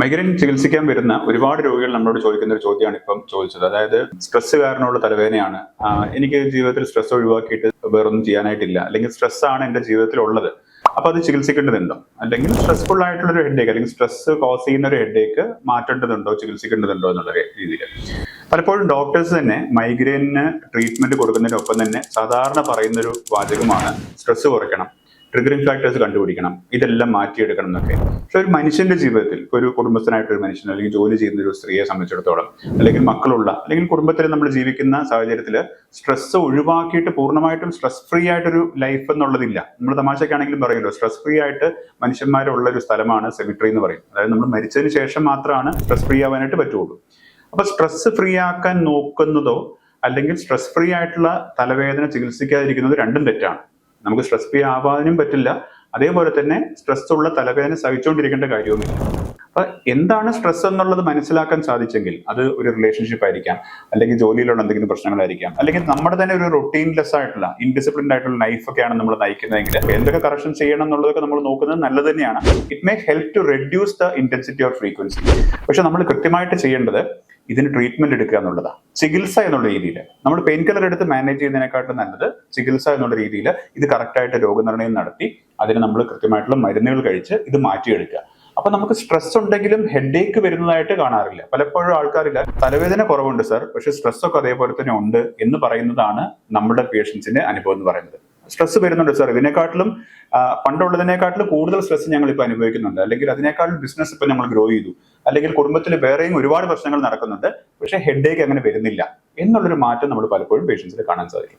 Migraine ചികിത്സിക്കാൻ വരുന്ന ഒരുപാട് രോഗികൾ നമ്മളോട് ചോദിക്കുന്ന ഒരു ചോദ്യമാണ് ഇപ്പം ചോദിച്ചത്. അതായത് സ്ട്രെസ് കാരണമുള്ള തലവേദനയാണ്. എനിക്ക് ജീവിതത്തിൽ സ്ട്രെസ് ഒഴിവാക്കിയിട്ട് വേറൊന്നും ചെയ്യാനായിട്ടില്ല. അല്ലെങ്കിൽ സ്ട്രെസ് ആണ് എന്റെ ജീവിതത്തിൽ ഉള്ളത് അപ്പൊ അത് ചികിത്സിക്കേണ്ടതുണ്ടോ അല്ലെങ്കിൽ സ്ട്രെസ്ഫുൾ ആയിട്ടുള്ള ഒരു ഹെഡേക്ക് അല്ലെങ്കിൽ സ്ട്രെസ് കോസ് ചെയ്യുന്ന ഒരു ഹെഡേക്ക് മാറ്റേണ്ടതുണ്ടോ? ചികിത്സിക്കേണ്ടതുണ്ടോ എന്നുള്ള രീതിയിൽ. പലപ്പോഴും ഡോക്ടേഴ്സ് തന്നെ മൈഗ്രെയിനിന് ട്രീറ്റ്മെന്റ് കൊടുക്കുന്നതിനൊപ്പം തന്നെ സാധാരണ പറയുന്നൊരു വാചകമാണ് സ്ട്രെസ് കുറയ്ക്കണം. ട്രിഗറിംഗ് ഫാക്ടേഴ്സ് കണ്ടുപിടിക്കണം. ഇതെല്ലാം മാറ്റിയെടുക്കണം എന്നൊക്കെ. പക്ഷെ ഒരു മനുഷ്യന്റെ ജീവിതത്തിൽ ഒരു കുടുംബസ്ഥനായിട്ട് ഒരു മനുഷ്യൻ അല്ലെങ്കിൽ ജോലി ചെയ്യുന്ന ഒരു സ്ത്രീയെ സംബന്ധിച്ചിടത്തോളം അല്ലെങ്കിൽ മക്കളുള്ള അല്ലെങ്കിൽ കുടുംബത്തിൽ നമ്മൾ ജീവിക്കുന്ന സാഹചര്യത്തിൽ സ്ട്രെസ് ഒഴിവാക്കിയിട്ട് പൂർണമായിട്ടും സ്ട്രെസ് ഫ്രീ ആയിട്ടൊരു ലൈഫ് എന്നുള്ളതില്ല. നമ്മൾ തമാശക്കാണെങ്കിലും പറയുമല്ലോ സ്ട്രെസ് ഫ്രീ ആയിട്ട് മനുഷ്യന്മാരുള്ള ഒരു സ്ഥലമാണ് സെമിട്രി എന്ന് പറയും. അതായത് നമ്മൾ മരിച്ചതിന് ശേഷം മാത്രമാണ് സ്ട്രെസ് ഫ്രീ ആവാനായിട്ട് പറ്റുള്ളൂ. അപ്പൊ സ്ട്രെസ് ഫ്രീ ആക്കാൻ നോക്കുന്നതോ അല്ലെങ്കിൽ സ്ട്രെസ് ഫ്രീ ആയിട്ടുള്ള തലവേദന ചികിത്സിക്കാതിരിക്കുന്നത് രണ്ടും തെറ്റാണ്. നമുക്ക് സ്ട്രെസ് ഫ്രീ ആവാനും പറ്റില്ല. അതേപോലെ തന്നെ സ്ട്രെസ് ഉള്ള തലവേദന സഹിച്ചുകൊണ്ടിരിക്കേണ്ട കാര്യവുമില്ല. അപ്പൊ എന്താണ് സ്ട്രെസ് എന്നുള്ളത് മനസ്സിലാക്കാൻ സാധിച്ചെങ്കിൽ അത് ഒരു റിലേഷൻഷിപ്പ് ആയിരിക്കാം. അല്ലെങ്കിൽ ജോലിയിലുള്ള എന്തെങ്കിലും പ്രശ്നങ്ങളായിരിക്കാം. അല്ലെങ്കിൽ നമ്മുടെ തന്നെ ഒരു റൊട്ടീൻലെസ് ആയിട്ടുള്ള ഇൻഡിസിപ്ലിൻഡ് ആയിട്ടുള്ള ലൈഫ് ഒക്കെയാണ് നമ്മൾ നയിക്കുന്നതെങ്കിൽ എന്തൊക്കെ കറക്ഷൻ ചെയ്യണം എന്നുള്ളതൊക്കെ നമ്മൾ നോക്കുന്നത് നല്ലത് തന്നെയാണ്. It may help to reduce the intensity of frequency പക്ഷെ നമ്മൾ കൃത്യമായിട്ട് ചെയ്യേണ്ടത് ഇതിന് ട്രീറ്റ്മെന്റ് എടുക്കുക എന്നുള്ളതാണ് ചികിത്സ എന്നുള്ള രീതിയിൽ നമ്മൾ പെയിൻ കില്ലർ എടുത്ത് മാനേജ് ചെയ്യുന്നതിനെക്കാട്ടും നല്ലത് ചികിത്സ എന്നുള്ള രീതിയിൽ ഇത് കറക്റ്റായിട്ട് രോഗനിർണയം നടത്തി അതിന് നമ്മൾ കൃത്യമായിട്ടുള്ള മരുന്നുകൾ കഴിച്ച് ഇത് മാറ്റിയെടുക്കുക. അപ്പൊ നമുക്ക് സ്ട്രെസ് ഉണ്ടെങ്കിലും ഹെഡ് ഏക്ക് വരുന്നതായിട്ട് കാണാറില്ല. പലപ്പോഴും ആൾക്കാരില്ല തലവേദന കുറവുണ്ട് സർ പക്ഷെ സ്ട്രെസ് ഒക്കെ അതേപോലെ തന്നെ ഉണ്ട് എന്ന് പറയുന്നതാണ് നമ്മുടെ പേഷ്യൻസിന്റെ അനുഭവം എന്ന് പറയുന്നത്. സ്ട്രെസ് വരുന്നുണ്ട് സാർ ഇതിനെക്കാട്ടിലും പണ്ടുള്ളതിനെക്കാട്ടിലും കൂടുതൽ സ്ട്രെസ് ഞങ്ങൾ ഇപ്പോൾ അനുഭവിക്കുന്നുണ്ട്. അല്ലെങ്കിൽ അതിനേക്കാളും ബിസിനസ് ഇപ്പൊ നമ്മൾ ഗ്രോ ചെയ്തു. അല്ലെങ്കിൽ കുടുംബത്തിൽ വേറെയും ഒരുപാട് പ്രശ്നങ്ങൾ നടക്കുന്നുണ്ട്. പക്ഷെ ഹെഡേക്ക് അങ്ങനെ വരുന്നില്ല. എന്നുള്ളൊരു മാറ്റം നമ്മൾ പലപ്പോഴും പേഷ്യൻസിൽ കാണാൻ സാധിക്കും.